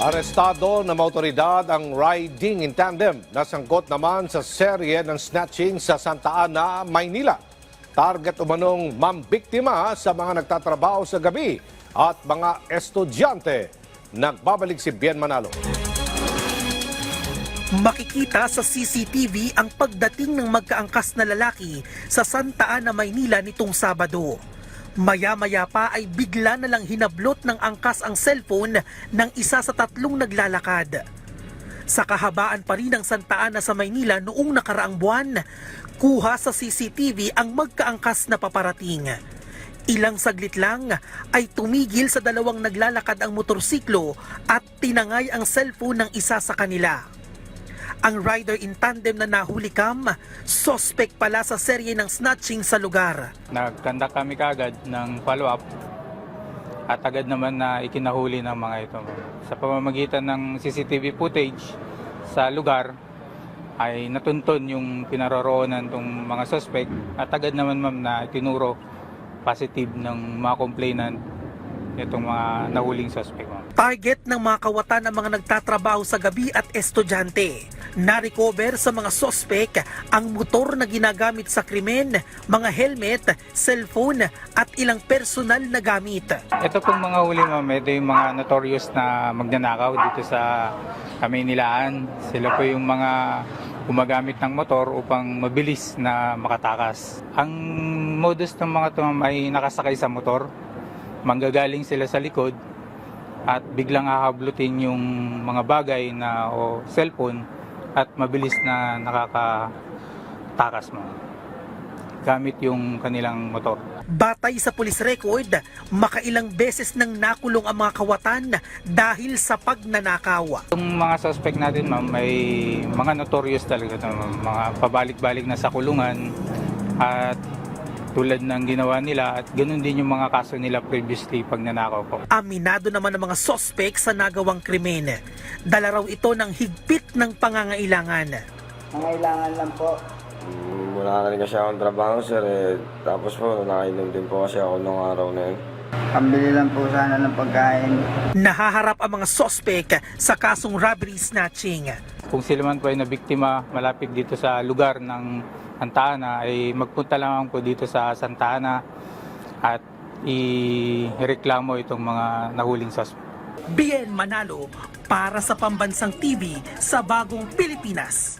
Arestado ng autoridad ang riding in tandem na sangkot naman sa serye ng snatching sa Santa Ana, Maynila. Target umanong mambiktima sa mga nagtatrabaho sa gabi at mga estudyante. Nagbabalik si Bien Manalo. Makikita sa CCTV ang pagdating ng magkaangkas na lalaki sa Santa Ana, Maynila nitong Sabado. Maya-maya pa ay bigla na lang hinablot ng angkas ang cellphone ng isa sa tatlong naglalakad. Sa kahabaan pa rin ng Santa Ana sa Maynila noong nakaraang buwan, kuha sa CCTV ang magkaangkas na paparating. Ilang saglit lang ay tumigil sa dalawang naglalakad ang motorsiklo at tinangay ang cellphone ng isa sa kanila. Ang rider in tandem na nahuli kam, sospek pala sa serye ng snatching sa lugar. Nagkandak kami kagad ng follow-up at agad naman na ikinahuli ng mga ito. Sa pamamagitan ng CCTV footage sa lugar ay natunton yung pinaroroonan ng mga suspect at agad naman ma'am na itinuro positive ng mga complainant itong mga nahuling suspect. Target ng mga kawatan ang mga nagtatrabaho sa gabi at estudyante. Na-recover sa mga sospek ang motor na ginagamit sa krimen, mga helmet, cellphone at ilang personal na gamit. Ito pong mga huli ma'am, ito yung mga notorious na magnanakaw dito sa Kamaynilaan. Sila po yung mga gumagamit ng motor upang mabilis na makatakas. Ang modus ng mga ito ay nakasakay sa motor. Manggagaling sila sa likod at biglang hahablutin yung mga bagay na o cellphone at mabilis na nakakatakas mo gamit yung kanilang motor. Batay sa police record, makailang beses nang nakulong ang mga kawatan dahil sa pagnanakaw. Yung mga suspect natin, ma'am, may mga notorious talaga, mga pabalik-balik na sa kulungan at tulad ng ginawa nila at ganun din yung mga kaso nila previously pag nanakaw po. Aminado naman ang mga sospek sa nagawang krimen. Dala raw ito ng higpit ng pangangailangan. Nangailangan lang po. Mm, Wala na rin kasi akong trabaho, sir. Eh. Tapos po, nakainom din po kasi ako nung araw na yun. Pambili lang po sana ng pagkain. Nahaharap ang mga sospek sa kasong robbery snatching. Kung sila man po ay nabiktima malapit dito sa lugar ng Santa Ana, ay magpunta lamang po dito sa Santa Ana at ireklamo itong mga nahuling suspect. Bien Manalo para sa Pambansang TV sa Bagong Pilipinas.